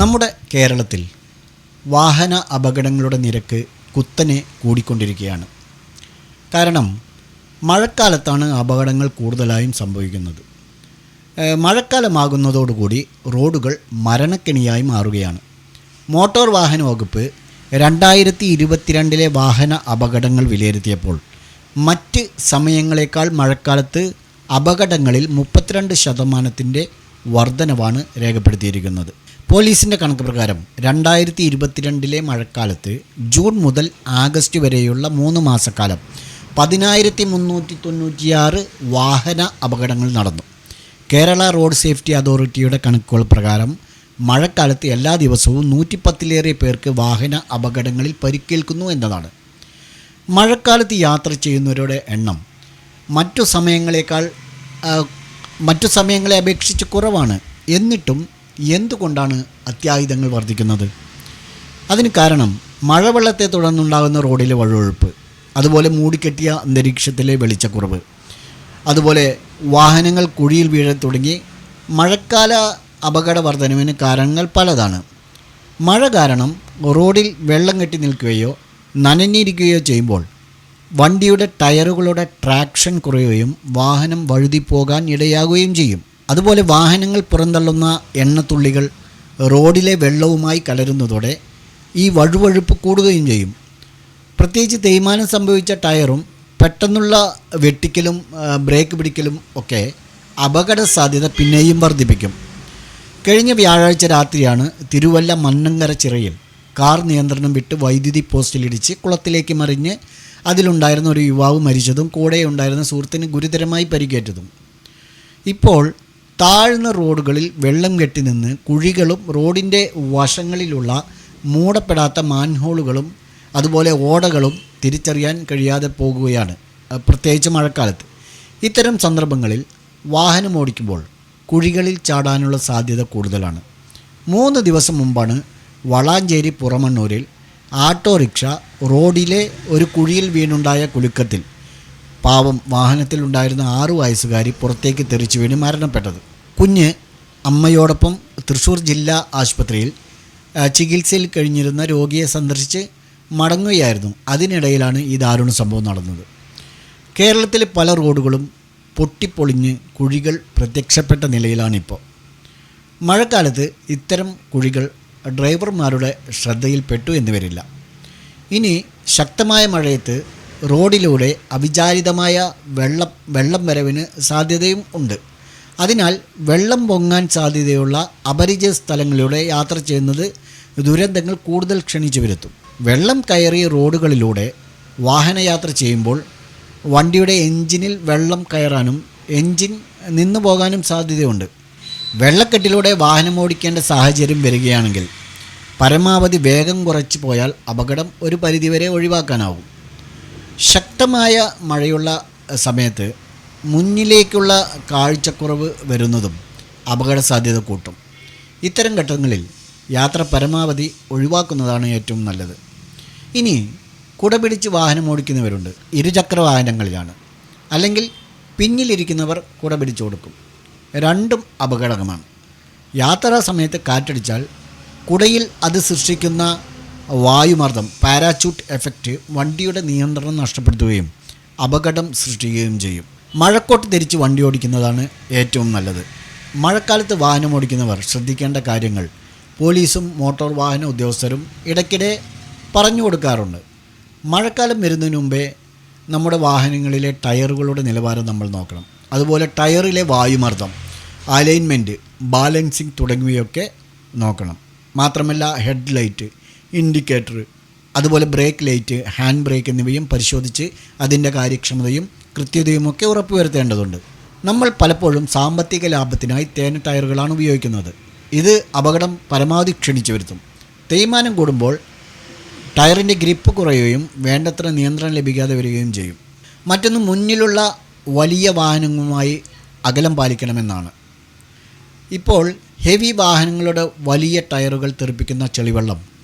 നമ്മുടെ കേരളത്തിൽ വാഹന അപകടങ്ങളുടെ നിരക്ക് കുത്തനെ കൂടിക്കൊണ്ടിരിക്കുകയാണ്. കാരണം മഴക്കാലത്താണ് അപകടങ്ങൾ കൂടുതലായും സംഭവിക്കുന്നത്. മഴക്കാലമാകുന്നതോടുകൂടി റോഡുകൾ മരണക്കെണിയായി മാറുകയാണ്. മോട്ടോർ വാഹന വകുപ്പ് രണ്ടായിരത്തി ഇരുപത്തിരണ്ടിലെ വാഹന അപകടങ്ങൾ വിലയിരുത്തിയപ്പോൾ മറ്റ് സമയങ്ങളെക്കാൾ മഴക്കാലത്ത് അപകടങ്ങളിൽ മുപ്പത്തിരണ്ട് ശതമാനത്തിന്റെ വർധനവാണ് രേഖപ്പെടുത്തിയിരിക്കുന്നത്. പോലീസിന്റെ കണക്ക് പ്രകാരം രണ്ടായിരത്തി ഇരുപത്തിരണ്ടിലെ മഴക്കാലത്ത് ജൂൺ മുതൽ ആഗസ്റ്റ് വരെയുള്ള മൂന്ന് മാസക്കാലം പതിനായിരത്തി മുന്നൂറ്റി തൊണ്ണൂറ്റിയാറ് വാഹന അപകടങ്ങൾ നടന്നു. കേരള റോഡ് സേഫ്റ്റി അതോറിറ്റിയുടെ കണക്കുകൾ പ്രകാരം മഴക്കാലത്ത് എല്ലാ ദിവസവും നൂറ്റിപ്പത്തിലേറെ പേർക്ക് വാഹന അപകടങ്ങളിൽ പരിക്കേൽക്കുന്നു എന്നതാണ്. മഴക്കാലത്ത് യാത്ര ചെയ്യുന്നവരുടെ എണ്ണം മറ്റു സമയങ്ങളേക്കാൾ മറ്റു സമയങ്ങളെ അപേക്ഷിച്ച് കുറവാണ്. എന്നിട്ടും എന്തുകൊണ്ടാണ് അത്യാഹിതങ്ങൾ വർദ്ധിക്കുന്നത്? അതിന് കാരണം മഴവെള്ളത്തെ തുടർന്നുണ്ടാകുന്ന റോഡിലെ വഴുവഴുപ്പ് അതുപോലെ മൂടിക്കെട്ടിയ അന്തരീക്ഷത്തിലെ വെളിച്ചക്കുറവ് അതുപോലെ വാഹനങ്ങൾ കുഴിയിൽ വീഴ തുടങ്ങി മഴക്കാല അപകട വർധനവിന് കാരണങ്ങൾ പലതാണ്. മഴ കാരണം റോഡിൽ വെള്ളം കെട്ടി നിൽക്കുകയോ നനഞ്ഞിരിക്കുകയോ ചെയ്യുമ്പോൾ വണ്ടിയുടെ ടയറുകളുടെ ട്രാക്ഷൻ കുറയുകയും വാഹനം വഴുതിപ്പോകാൻ ഇടയാകുകയും ചെയ്യും. അതുപോലെ വാഹനങ്ങൾ പുറന്തള്ളുന്ന എണ്ണത്തുള്ളികൾ റോഡിലെ വെള്ളവുമായി കലരുന്നതോടെ ഈ വഴുവഴുപ്പ് കൂടുകയും ചെയ്യും. പ്രത്യേകിച്ച് തേയ്മാനം സംഭവിച്ച ടയറും പെട്ടെന്നുള്ള വെട്ടിക്കലും ബ്രേക്ക് പിടിക്കലും ഒക്കെ അപകട സാധ്യത പിന്നെയും വർദ്ധിപ്പിക്കും. കഴിഞ്ഞ വ്യാഴാഴ്ച രാത്രിയാണ് തിരുവല്ല മന്നങ്കര ചിറയിൽ കാർ നിയന്ത്രണം വിട്ട് വൈദ്യുതി പോസ്റ്റിലിടിച്ച് കുളത്തിലേക്ക് മറിഞ്ഞ് അതിലുണ്ടായിരുന്ന ഒരു യുവാവ് മരിച്ചതും കൂടെ ഉണ്ടായിരുന്ന സുഹൃത്തിന് ഗുരുതരമായി പരിക്കേറ്റതും. ഇപ്പോൾ താഴ്ന്ന റോഡുകളിൽ വെള്ളം കെട്ടി നിന്ന് കുഴികളും റോഡിന്റെ വശങ്ങളിലുള്ള മൂടപ്പെടാത്ത മാൻഹോളുകളും അതുപോലെ ഓടകളും തിരിച്ചറിയാൻ കഴിയാതെ പോകുകയാണ് പ്രത്യേകിച്ച് മഴക്കാലത്ത്. ഇത്തരം സന്ദർഭങ്ങളിൽ വാഹനം ഓടിക്കുമ്പോൾ കുഴികളിൽ ചാടാനുള്ള സാധ്യത കൂടുതലാണ്. മൂന്ന് ദിവസം മുമ്പാണ് വളാഞ്ചേരി പുറമണ്ണൂരിൽ ആട്ടോറിക്ഷ റോഡിലെ ഒരു കുഴിയിൽ വീണുണ്ടായ കുലുക്കത്തിൽ പാവം വാഹനത്തിലുണ്ടായിരുന്ന ആറു വയസ്സുകാരി പുറത്തേക്ക് തെറിച്ചു വീണ് മരണപ്പെട്ടത്. കുഞ്ഞ് അമ്മയോടൊപ്പം തൃശ്ശൂർ ജില്ലാ ആശുപത്രിയിൽ ചികിത്സയിൽ കഴിഞ്ഞിരുന്ന രോഗിയെ സന്ദർശിച്ച് മടങ്ങുകയായിരുന്നു. അതിനിടയിലാണ് ഈ ദാരുണ സംഭവം നടന്നത്. കേരളത്തിലെ പല റോഡുകളും പൊട്ടിപ്പൊളിഞ്ഞ് കുഴികൾ പ്രത്യക്ഷപ്പെട്ട നിലയിലാണിപ്പോൾ. മഴക്കാലത്ത് ഇത്തരം കുഴികൾ ഡ്രൈവർമാരുടെ ശ്രദ്ധയിൽപ്പെട്ടു എന്ന് വരില്ല. ഇനി ശക്തമായ മഴയത്ത് റോഡിലൂടെ അവിചാരിതമായ വെള്ളം വെള്ളം വരവിന് സാധ്യതയും ഉണ്ട്. അതിനാൽ വെള്ളം പൊങ്ങാൻ സാധ്യതയുള്ള അപരിചിത സ്ഥലങ്ങളിലൂടെ യാത്ര ചെയ്യുന്നത് ദുരന്തങ്ങൾ കൂടുതൽ ക്ഷണിച്ചു വരുത്തും. വെള്ളം കയറിയ റോഡുകളിലൂടെ വാഹനയാത്ര ചെയ്യുമ്പോൾ വണ്ടിയുടെ എഞ്ചിനിൽ വെള്ളം കയറാനും എഞ്ചിൻ നിന്നു പോകാനും സാധ്യതയുണ്ട്. വെള്ളക്കെട്ടിലൂടെ വാഹനം ഓടിക്കേണ്ട സാഹചര്യം വരികയാണെങ്കിൽ പരമാവധി വേഗം കുറച്ച് പോയാൽ അപകടം ഒരു പരിധിവരെ ഒഴിവാക്കാനാവും. ശക്തമായ മഴയുള്ള സമയത്ത് മുന്നിലേക്കുള്ള കാഴ്ചക്കുറവ് വരുന്നതും അപകട സാധ്യത കൂട്ടും. ഇത്തരം ഘട്ടങ്ങളിൽ യാത്ര പരമാവധി ഒഴിവാക്കുന്നതാണ് ഏറ്റവും നല്ലത്. ഇനി കുടപിടിച്ച് വാഹനം ഓടിക്കുന്നവരുണ്ട്. ഇരുചക്ര വാഹനങ്ങളിലാണ്. അല്ലെങ്കിൽ പിന്നിലിരിക്കുന്നവർ കുട പിടിച്ചു കൊടുക്കും രണ്ടും അപകടകമാണ്. യാത്രാ സമയത്ത് കാറ്റടിച്ചാൽ കുടയിൽ അത് സൃഷ്ടിക്കുന്ന വായുമർദ്ദം പാരാച്യൂട്ട് എഫക്റ്റ് വണ്ടിയുടെ നിയന്ത്രണം നഷ്ടപ്പെടുത്തുകയും അപകടം സൃഷ്ടിക്കുകയും ചെയ്യും. മഴക്കോട്ട് ധരിച്ച് വണ്ടി ഓടിക്കുന്നതാണ് ഏറ്റവും നല്ലത്. മഴക്കാലത്ത് വാഹനം ഓടിക്കുന്നവർ ശ്രദ്ധിക്കേണ്ട കാര്യങ്ങൾ പോലീസും മോട്ടോർ വാഹന ഉദ്യോഗസ്ഥരും ഇടയ്ക്കിടെ പറഞ്ഞു കൊടുക്കാറുണ്ട്. മഴക്കാലം വരുന്നതിന് മുമ്പേ നമ്മുടെ വാഹനങ്ങളിലെ ടയറുകളുടെ നിലവാരം നമ്മൾ നോക്കണം. അതുപോലെ ടയറിലെ വായുമർദ്ദം അലൈൻമെന്റ് ബാലൻസിങ് തുടങ്ങിയവയൊക്കെ നോക്കണം. മാത്രമല്ല ഹെഡ് ലൈറ്റ് ഇൻഡിക്കേറ്റർ അതുപോലെ ബ്രേക്ക് ലൈറ്റ് ഹാൻഡ് ബ്രേക്ക് എന്നിവയും പരിശോധിച്ച് അതിന്റെ കാര്യക്ഷമതയും കൃത്യതയുമൊക്കെ ഉറപ്പുവരുത്തേണ്ടതുണ്ട്. നമ്മൾ പലപ്പോഴും സാമ്പത്തിക ലാഭത്തിനായി തേന ടയറുകളാണ് ഉപയോഗിക്കുന്നത്. ഇത് അപകടം പരമാവധി ക്ഷണിച്ചു വരുത്തും. തേയ്മാനം കൂടുമ്പോൾ ടയറിന്റെ ഗ്രിപ്പ് കുറയുകയും വേണ്ടത്ര നിയന്ത്രണം ലഭിക്കാതെ വരികയും ചെയ്യും. മറ്റൊന്ന് മുന്നിലുള്ള വലിയ വാഹനങ്ങളുമായി അകലം പാലിക്കണമെന്നാണ്. ഇപ്പോൾ ഹെവി വാഹനങ്ങളുടെ വലിയ ടയറുകൾ തെറിപ്പിക്കുന്ന ചെളിവെള്ളം.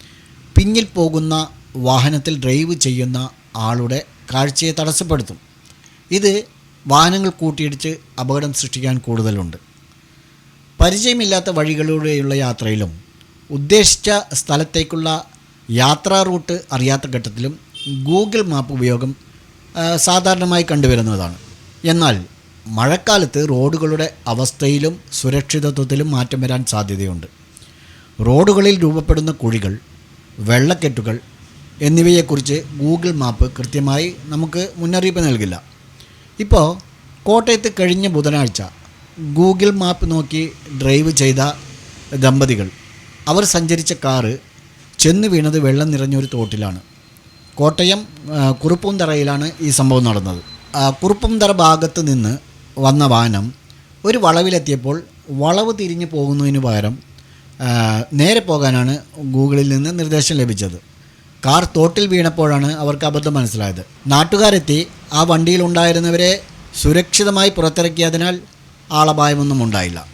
പിന്നിൽ പോകുന്ന വാഹനത്തിൽ ഡ്രൈവ് ചെയ്യുന്ന ആളുടെ കാഴ്ചയെ തടസ്സപ്പെടുത്തും. ഇത് വാഹനങ്ങൾ കൂട്ടിയിടിച്ച് അപകടം സൃഷ്ടിക്കാൻ കൂടുതലുണ്ട്. പരിചയമില്ലാത്ത വഴികളിലൂടെയുള്ള യാത്രയിലും ഉദ്ദേശിച്ച സ്ഥലത്തേക്കുള്ള യാത്രാ റൂട്ട് അറിയാത്ത ഘട്ടത്തിലും ഗൂഗിൾ മാപ്പ് ഉപയോഗം സാധാരണമായി കണ്ടുവരുന്നതാണ്. എന്നാൽ മഴക്കാലത്ത് റോഡുകളുടെ അവസ്ഥയിലും സുരക്ഷിതത്വത്തിലും മാറ്റം വരാൻ സാധ്യതയുണ്ട്. റോഡുകളിൽ രൂപപ്പെടുന്ന കുഴികൾ വെള്ളക്കെട്ടുകൾ എന്നിവയെക്കുറിച്ച് ഗൂഗിൾ മാപ്പ് കൃത്യമായി നമുക്ക് മുന്നറിയിപ്പ് നൽകില്ല. ഇപ്പോൾ കോട്ടയത്ത് കഴിഞ്ഞ ബുധനാഴ്ച ഗൂഗിൾ മാപ്പ് നോക്കി ഡ്രൈവ് ചെയ്ത ദമ്പതികൾ അവർ സഞ്ചരിച്ച കാറ് ചെന്ന് വീണത് വെള്ളം നിറഞ്ഞൊരു തോട്ടിലാണ്. കോട്ടയം കുറുപ്പുംതറയിലാണ് ഈ സംഭവം നടന്നത്. കുറുപ്പുംതറ ഭാഗത്ത് നിന്ന് വന്ന വാഹനം ഒരു വളവിലെത്തിയപ്പോൾ വളവ് തിരിഞ്ഞു പോകുന്നതിന് പകരം നേരെ പോകാനാണ് ഗൂഗിളിൽ നിന്ന് നിർദ്ദേശം ലഭിച്ചത്. കാർ തോട്ടിൽ വീണപ്പോഴാണ് അവർക്ക് അബദ്ധം മനസ്സിലായത്. നാട്ടുകാരെത്തി ആ വണ്ടിയിൽ ഉണ്ടായിരുന്നവരെ സുരക്ഷിതമായി പുറത്തിറക്കിയതിനാൽ ആളപായമൊന്നും ഉണ്ടായില്ല.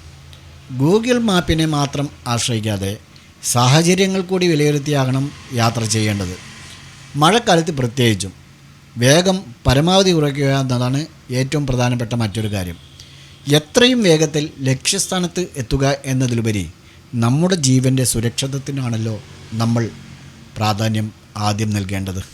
ഗൂഗിൾ മാപ്പിനെ മാത്രം ആശ്രയിക്കാതെ സാഹചര്യങ്ങൾ കൂടി വിലയിരുത്തിയാകണം യാത്ര ചെയ്യേണ്ടത്. മഴക്കാലത്ത് പ്രത്യേകിച്ചും. വേഗം പരമാവധി കുറയ്ക്കുക എന്നതാണ് ഏറ്റവും പ്രധാനപ്പെട്ട മറ്റൊരു കാര്യം. എത്രയും വേഗത്തിൽ ലക്ഷ്യസ്ഥാനത്ത് എത്തുക എന്നതിലുപരി നമ്മുടെ ജീവന്റെ സുരക്ഷിതത്തിനാണല്ലോ നമ്മൾ പ്രാധാന്യം ആദ്യം നൽകേണ്ടത്.